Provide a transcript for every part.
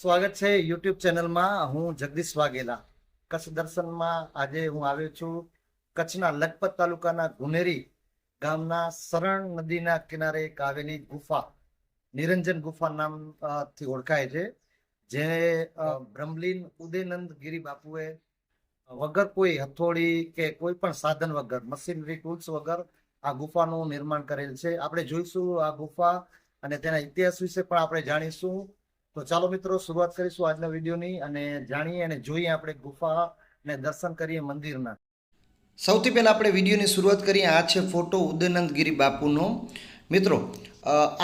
સ્વાગત છે યુટ્યુબ ચેનલમાં. હું જગદીશ વાઘેલા. કચ્છ દર્શનમાં આજે હું આવ્યો છું કચ્છના લખપત તાલુકાના ગુનેરી ગામના શરણ નદીના કિનારે એક આવેલી ગુફા, નિરંજન ગુફા નામથી ઓળખાય છે, જે બ્રહ્મલીન ઉદયનંદ ગિરી બાપુએ વગર કોઈ હથોડી કે કોઈ પણ સાધન વગર, મશીનરી, ટૂલ્સ વગર આ ગુફાનું નિર્માણ કરેલ છે. આપણે જોઈશું આ ગુફા અને તેના ઇતિહાસ વિશે પણ આપણે જાણીશું. તો ચાલો મિત્રો, શરૂઆત કરીશું આજના વિડીયોની અને જાણીએ અને જોઈએ આપણે ગુફા ને દર્શન કરીએ મંદિરના. સૌથી પહેલાં આપણે વિડીયોની શરૂઆત કરીએ. આ છે ફોટો ઉદયનંદગીરી બાપુનો. મિત્રો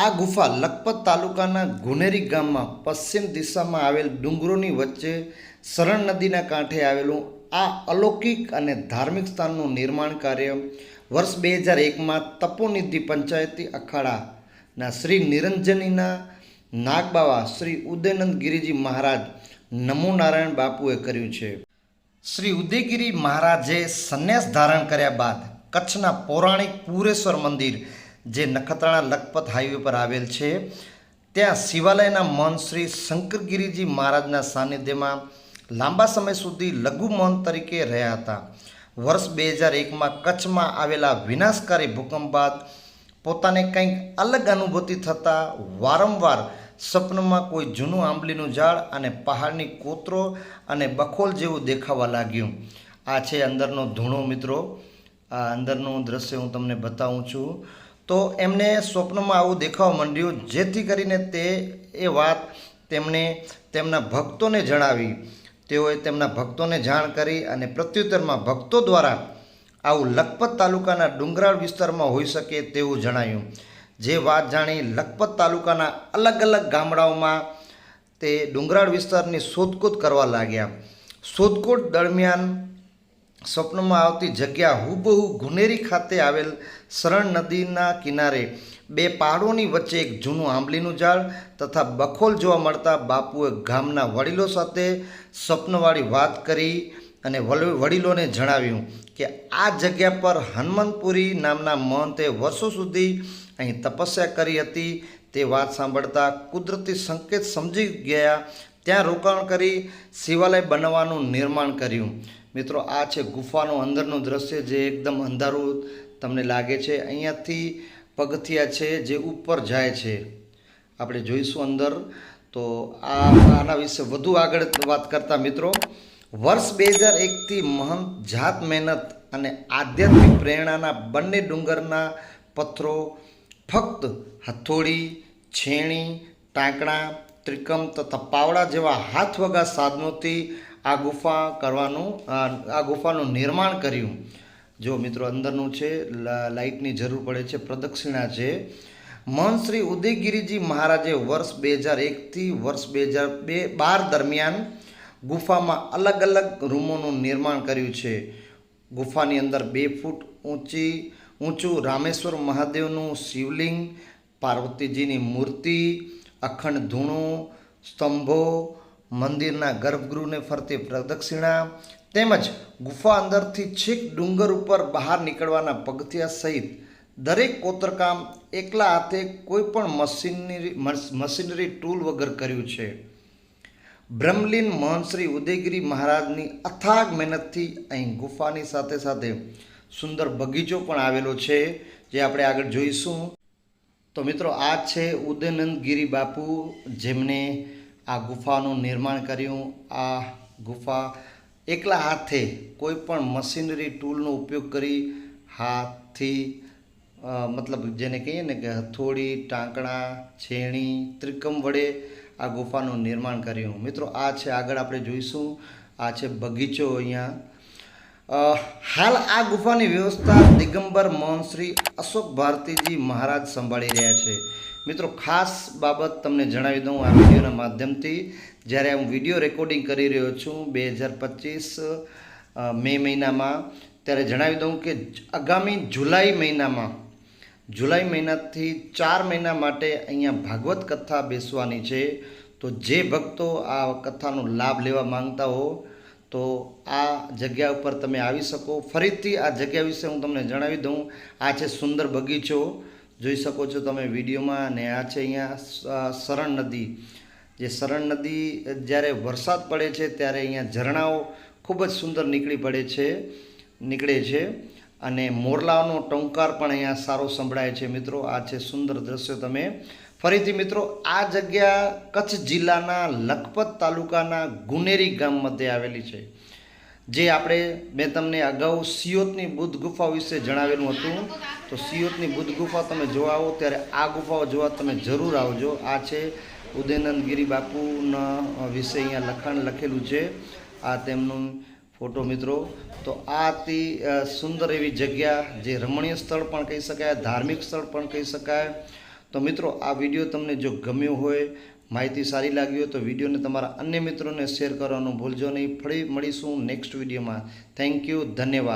આ ગુફા લખપત તાલુકાના ગુનેરી ગામમાં પશ્ચિમ દિશામાં આવેલ ડુંગરોની વચ્ચે શરણ નદીના કાંઠે આવેલું આ અલૌકિક અને ધાર્મિક સ્થાનનું નિર્માણ કાર્ય વર્ષ બે હજાર એકમાં તપોનિધિ પંચાયતી અખાડાના શ્રી નિરંજનીના નાગબાવા શ્રી ઉદયનંદ ગિરિજી મહારાજ નમો નારાયણ બાપુએ કર્યું છે. શ્રી ઉદયગીરી મહારાજે સંન્યાસ ધારણ કર્યા બાદ કચ્છના પૌરાણિક પૂરેશ્વર મંદિર, જે નખત્રાણા લખપત હાઈવે પર આવેલ છે, ત્યાં શિવાલયના મહંત શ્રી શંકરગીરીજી મહારાજના સાનિધ્યમાં લાંબા સમય સુધી લઘુ મહંત તરીકે રહ્યા હતા. વર્ષ બે હજાર એકમાં કચ્છમાં આવેલા વિનાશકારી ભૂકંપ બાદ પોતાને કંઈક અલગ અનુભૂતિ થતાં વારંવાર સપનમાં કોઈ જૂનું આંબલીનું ઝાડ અને પહાડની કોતરો અને બખોલ જેવું દેખાવા લાગ્યું. આ છે અંદરનો ધૂણો, મિત્રો. આ અંદરનું દ્રશ્ય હું તમને બતાવું છું. તો એમને સ્વપ્નમાં આવું દેખાવા માંડ્યું, જેથી કરીને તે એ વાત તેમણે તેમના ભક્તોને જણાવી. તેઓએ તેમના ભક્તોને જાણ કરી અને પ્રત્યુત્તરમાં ભક્તો દ્વારા આવું લખપત તાલુકાના ડુંગરાળ વિસ્તારમાં હોઈ શકે તેવું જણાયું. જે વાત જાણી લખપત તાલુકાના અલગ અલગ ગામડાઓમાં તે ડુંગરાળ વિસ્તારની શોધખોળ કરવા લાગ્યા. શોધખોળ દરમિયાન સ્વપ્નમાં આવતી જગ્યા હુબહુ ગુનેરી ખાતે આવેલ શરણ નદીના કિનારે બે પહાડોની વચ્ચે એક જૂનું આંબલીનું ઝાડ તથા બખોલ જોવા મળતા બાપુએ ગામના વડીલો સાથે સ્વપ્નવાળી વાત કરી અને વડીલોને જણાવ્યું કે આ જગ્યા પર હનુમંતપુરી નામના મહંતે વર્ષો સુધી અહીં તપસ્યા કરી હતી. તે વાત સાંભળતા કુદરતી સંકેત સમજી ગયા. ત્યાં રોકાણ કરી શિવાલય બનાવવાનું નિર્માણ કર્યું. મિત્રો, આ છે ગુફાનું અંદરનું દ્રશ્ય જે એકદમ અંધારું તમને લાગે છે. અહીંયાથી પગથિયા છે જે ઉપર જાય છે. આપણે જોઈશું અંદર. તો આ આના વિશે વધુ આગળ વાત કરતા મિત્રો. વર્ષ બે હજાર એકથી મહંત જાત મહેનત અને આધ્યાત્મિક પ્રેરણાના બંને ડુંગરના પથ્થરો ફક્ત હથોડી, છેણી, ટાંકણા ત્રિકમ તથા પાવડા જેવા હાથ વગા સાધનોથી આ ગુફા કરવાનું, આ ગુફાનું નિર્માણ કર્યું. જો મિત્રો અંદરનું છે લાઇટની જરૂર પડે છે, પ્રદક્ષિણા છે. મહંત શ્રી ઉદયગીરીજી મહારાજે વર્ષ બે હજાર એકથી વર્ષ બે હજાર બે, બાર દરમિયાન ગુફામાં અલગ અલગ રૂમોનું નિર્માણ કર્યું છે. ગુફાની અંદર બે ફૂટ ઊંચી ઊંચું રામેશ્વર મહાદેવનું શિવલિંગ, પાર્વતીજીની મૂર્તિ, અખંડ ધૂણો, સ્તંભો, મંદિરના ગર્ભગૃહને ફરતી પ્રદક્ષિણા, તેમજ ગુફા અંદરથી છેક ડુંગર ઉપર બહાર નીકળવાના પગથિયા સહિત દરેક કોતરકામ એકલા હાથે કોઈ પણ મશીનરી મશીનરી ટૂલ વગર કર્યું છે. બ્રહ્મલીન મહંશ્રી ઉદયગીરી મહારાજની અથાગ મહેનતથી અહીં ગુફાની સાથે સાથે સુંદર બગીચો પણ આવેલો છે, જે આપણે આગળ જોઈશું. તો મિત્રો, આ છે ઉદયનંદ ગિરી બાપુ, જેમણે આ ગુફાનું નિર્માણ કર્યું. આ ગુફા એકલા હાથે કોઈ પણ મશીનરી ટૂલનો ઉપયોગ કરી હાથથી મતલબ જેને કહીએ ને કે હથોડી, ટાંકણા, છેણી, ત્રિકમ વડે આ ગુફાનું નિર્માણ કર્યું. મિત્રો, આ છે આગળ આપણે જોઈશું. આ છે બગીચો અહીંયા. હાલ આ ગુફાની વ્યવસ્થા દિગંબર મોહન શ્રી અશોક ભારતીજી મહારાજ સંભાળી રહ્યા છે. મિત્રો, ખાસ બાબત તમને જણાવી દઉં આ વિડીયોના માધ્યમથી. જ્યારે હું વીડિયો રેકોર્ડિંગ કરી રહ્યો છું બે હજાર પચીસ મે મહિનામાં, ત્યારે જણાવી દઉં કે આગામી જુલાઈ મહિનામાં, જુલાઈ મહિનાથી ચાર મહિના માટે અહીંયા ભાગવત કથા બેસવાની છે. તો જે ભક્તો આ કથાનો લાભ લેવા માંગતા હો તો આ જગ્યા ઉપર તમે આવી શકો. ફરીથી આ જગ્યા વિશે હું તમને જણાવી દઉં. આ છે સુંદર બગીચો. જોઈ શકો છો તમે વિડીયોમાં અને આ છે અહીંયા સરણ નદી. જે શરણ નદી જ્યારે વરસાદ પડે છે ત્યારે અહીંયા ઝરણાઓ ખૂબ જ સુંદર નીકળી પડે છે, નીકળે છે. અને મોરલાનો ટંકાર પણ અહીંયા સારો સંભળાય છે મિત્રો. આ છે સુંદર દ્રશ્યો તમે ફરીથી મિત્રો, આ જગ્યા કચ્છ જિલ્લાના લખપત તાલુકાના ગુનેરી ગામ મધ્યે આવેલી છે, જે આપણે મેં તમને અગાઉ સિયોતની બુદ્ધ ગુફા વિશે જણાવેલું હતું. તો સિયોતની બુદ્ધ ગુફા તમે જોવા આવો, ત્યારે આ ગુફાઓ જોવા તમે જરૂર આવજો. આ છે ઉદયનંદગીરી બાપુના વિશે અહીંયા લખાણ લખેલું છે, આ તેમનું ફોટો મિત્રો. તો આ અતિ સુંદર એવી જગ્યા, જે રમણીય સ્થળ પણ કહી શકાય, ધાર્મિક સ્થળ પણ કહી શકાય. તો મિત્રો, આ વીડિયો તમને જો ગમ્યો હોય, માહિતી સારી લાગી હોય તો વિડીયોને તમારા અન્ય મિત્રોને શેર કરવાનું ભૂલજો નહીં. ફરી મળીશું નેક્સ્ટ વિડીયોમાં. થેન્ક યુ ધન્યવાદ.